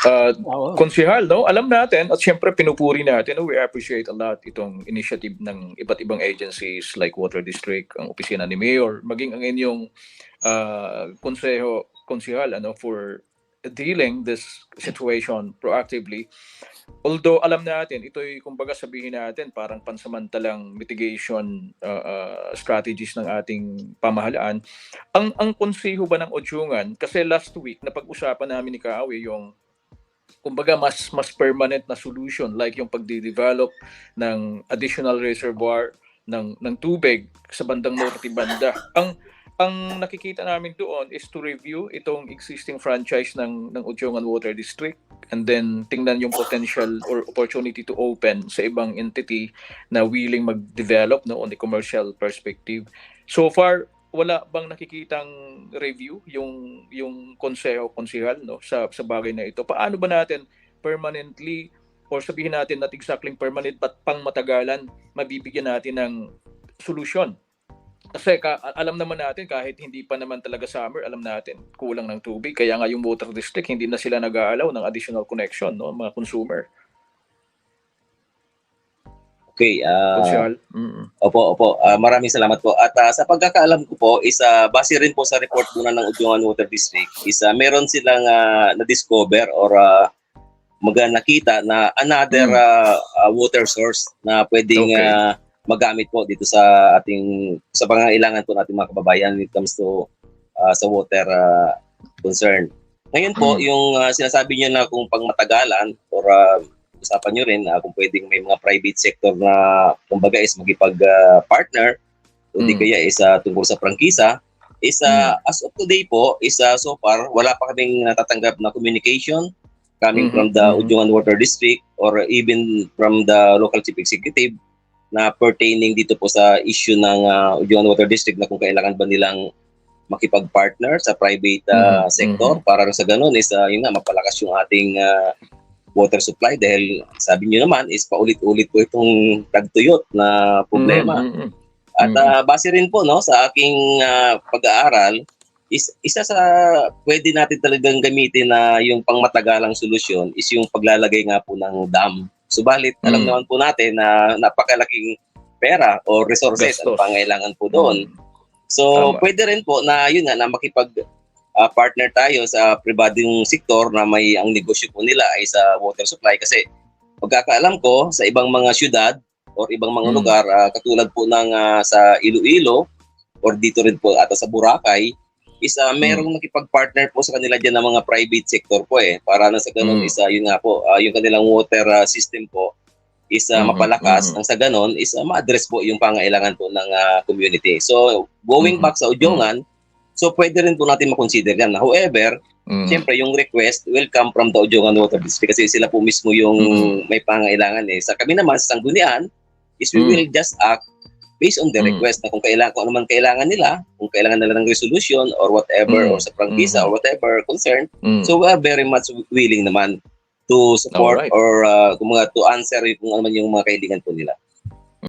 Uh, konsihal, no? Alam natin at syempre pinupuri natin, no? we appreciate a lot itong initiative ng iba't ibang agencies like Water District, ang opisina ni Mayor, maging ang inyong uh, konseho, konsihal ano, for dealing this situation proactively. Although alam natin, ito'y kumbaga sabihin natin parang pansamantalang mitigation uh, uh, strategies ng ating pamahalaan. Ang ang konseho ba ng Odyungan, kasi last week napag-usapan namin ni Kaawi yung kumbaga mas mas permanent na solution like yung pagde-develop ng additional reservoir ng ng tubig sa bandang norte banda. Ang ang nakikita namin doon is to review itong existing franchise ng ng Udyongan Water District and then tingnan yung potential or opportunity to open sa ibang entity na willing mag-develop no on the commercial perspective. So far wala bang nakikitang review yung yung konseho konsehal no sa sa bagay na ito? Paano ba natin permanently or sabihin natin not exactly permanent but pang matagalan mabibigyan natin ng solusyon? Kasi ka, alam naman natin kahit hindi pa naman talaga summer alam natin kulang ng tubig. Kaya nga yung water district hindi na sila nag-aalaw ng additional connection no mga consumer Okay, ah, konsehal Mm-mm. opo, opo. Ah, maraming salamat po. At ah, sa pagkakaalam ko po, is ah, base rin po sa report muna ng Udyongan Water District, is ah, meron silang ah, na-discover or uh, mga nakita na another Mm. ah, ah, water source na pwedeng Okay. ah, magamit po dito sa ating sa pangangailangan po nating mga kababayan when it comes to ah, sa water ah, concern. Ngayon po, Mm. yung ah, sinasabi niyo na kung pangmatagalan or ah, usapan nyo rin ah, kung pwedeng may mga private sector na kumbaga is magipag-partner o di Mm. kaya is ah, tungkol sa prangkisa is ah, as of today po is ah, so far wala pa kaming natatanggap na communication coming Mhm, from the mhm. Udyongan Water District or even from the local chief executive na pertaining dito po sa issue ng uh, Udyongan Water District na kung kailangan ba nilang makipag-partner sa private ah, Mhm, sector. Para rin sa ganun is ah, yun nga mapalakas yung ating ah, water supply dahil sabi niyo naman is paulit-ulit po itong tagtuyot na problema. Mm-mm. At ah, base rin po no sa aking ah, pag-aaral is isa sa pwede natin talagang gamitin na yung pangmatagalang solusyon is yung paglalagay nga po ng dam. Subalit alam Mm. naman po natin na napakalaking pera o resources ang pangailangan po doon. Mm. So, Tama. pwede rin po na yun nga, na makipag ah, partner tayo sa pribadong sektor na may ang negosyo po nila ay sa water supply kasi pagkakaalam ko sa ibang mga syudad or ibang mga Mm. lugar ah, katulad po ng ah, sa Iloilo or dito rin po ata sa Boracay is ah, merong nakipag-partner po sa kanila diyan ng mga private sector po eh para na sa ganun Mm. is ah, yun nga po ah, yung kanilang water ah, system po is ah, Mhm, mapalakas mhm. nang sa ganun is ah, ma-address po yung pangailangan po ng ah, community. So going Mhm, back sa Udyongan, so pwede rin po natin ma-consider yan. However, Mm. siyempre yung request will come from the Udyongan Water District kasi sila po mismo yung Mhm. may pangailangan eh. Sa kami naman sa Sanggunian is we Mm. will just act based on the Mm. request na kung kailangan kung ano man kailangan nila, kung kailangan nila ng resolution or whatever Mm. or sa prangkisa Mhm. or whatever concern. Mm. So we are very much willing naman to support Alright. or uh, kung mga to answer kung ano man yung mga kailangan po nila.